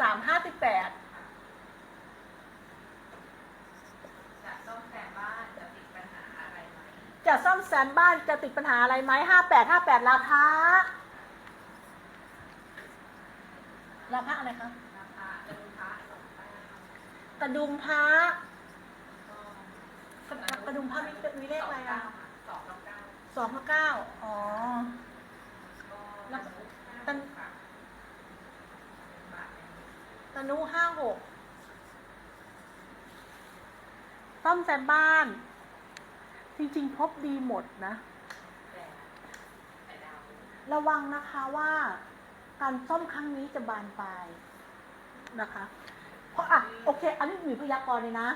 สามห้าสิบแปดจะซ่อมแซมบ้านจะติดปัญหาอะไรไหมจะซ่อมแซมบ้านจะติดปัญหาอะไรไหมห้าแปดห้าแปดลาพะลาพะอะไรคะราคาจะลูกค้าสองแต้มกระดุมพระกระดุมพระมีเลขอะไรอะสองเก้าเก้าสองเก้าอ๋อ ก็ แล้ว ตันค่ะบาท ต นุห้าหกซ่อมแซมบ้าน จริงๆ พบดีหมดนะ ระวังนะคะว่าการซ่อมครั้งนี้จะบานปลายนะคะ เพราะอะโอเค อันนี้มีพยากรณ์เลยนะ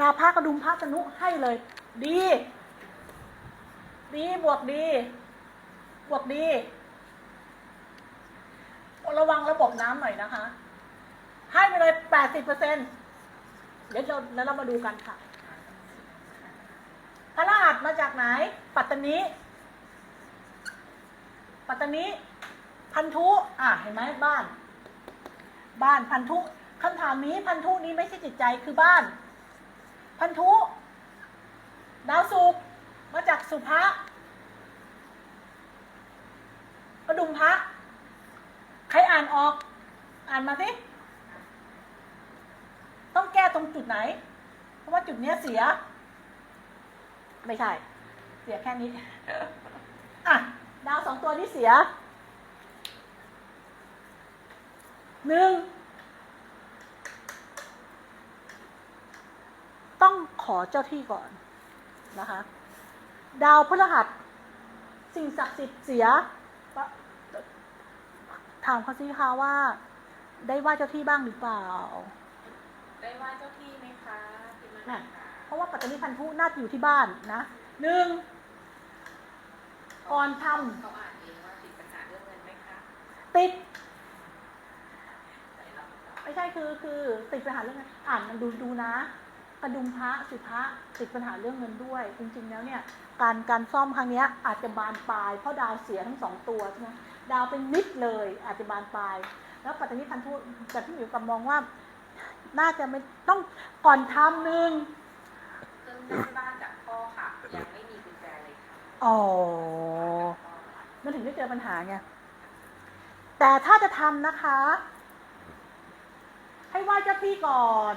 ลาพระกระดุมพระตนุให้เลย ดี ดีบวกดี บวกดี ระวังระบบน้ำหน่อยนะคะ ให้ไปเลยแปดสิบเปอร์เซ็นเดี๋ยวเราแล้วเรามาดูกันค่ะ พระรหัสมาจากไหน ปัตตานี ปัตตานี พันธุ อะ เห็นไหมบ้าน บ้านพันธุคำถามนี้พันธุนี้ไม่ใช่จิตใจคือบ้าน พันธุ ดาวสุกมาจากสุภะประดุมพระ ใครอ่านออก อ่านมาสิ ต้องแก้ตรงจุดไหน เพราะว่าจุดเนี้ยเสีย ไม่ใช่ เสียแค่นี้ อะ ดาวสองตัวนี้เสีย หนึ่ง ต้องขอเจ้าที่ก่อนนะคะ ดาวพฤหัส สิ่งศักดิ์สิทธิ์เสียปะถามเขาสิคะว่า ได้ไหว่าเจ้าที่บ้างหรือเปล่า ได้ไหว่าเจ้าที่ไหมคะที่มาน่ะค่ะเพราะว่าปัตตานีพันธุน่าจะอยู่ที่บ้านนะหนึ่ง ก่อนทเขาอ่านเองว่าติดปัญหาเรื่องเงินไหมคะำติด แต่เราก็ไม่ใช่คือคือติดปัญหาเรื่องเงินอ่านมันดูดูนะกระดุมพระสุภะติดปัญหาเรื่องเงินด้วย จริงๆแล้วเนี่ย การการซ่อมครั้งเนี้ยอาจจะบานปลายเพราะดาวเสียทั้งสองตัวใช่ไหมดาวเป็นนิดเลยอาจจะบานปลาย แล้วปัตตานีพันธุแต่พี่หมิวกับมองว่า น่าจะไม่ต้องก่อนทำหนึ่งเพิ่งได้บ้านจากพ่อค่ะ ยังไม่มีกุญแจเลยค่ะอ๋อ มันถึงได้เจอปัญหาไง แต่ถ้าจะทำนะคะ ให้ไหว้เจ้าที่ก่อน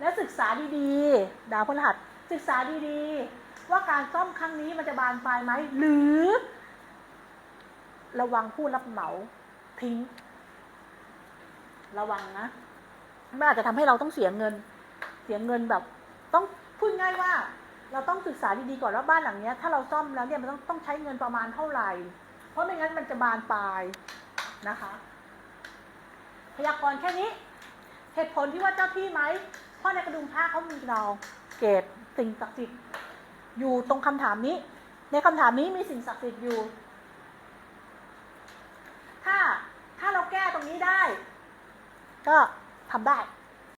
และศึกษาดีๆ ดาวพฤหัสศึกษาดีๆ ว่าการซ่อมครั้งนี้มันจะบานปลายไหม หรือ ระวังผู้รับเหมาทิ้ง ระวังนะ มันอาจจะทำให้เราต้องเสียเงิน เสียเงินแบบ ต้องพูดง่ายว่า เราต้องศึกษาดีๆก่อนว่าบ้านหลังเนี้ย ถ้าเราซ่อมแล้วเนี่ยมันต้องต้องใช้เงินประมาณเท่าไหร่ เพราะไม่งั้นมันจะบานปลายนะคะ พยากรณ์แค่นี้ เหตุผลที่ว่าเจ้าที่ไหมเพราะในกระดุมผ้าเขามีดาเกตสิ่งศักดิ์สิทธิ์อยู่ตรงคำถามนี้ ในคำถามนี้มีสิ่งศักดิ์สิทธิ์อยู่ ถ้าถ้าเราแก้ตรงนี้ได้ ก็ ทำได้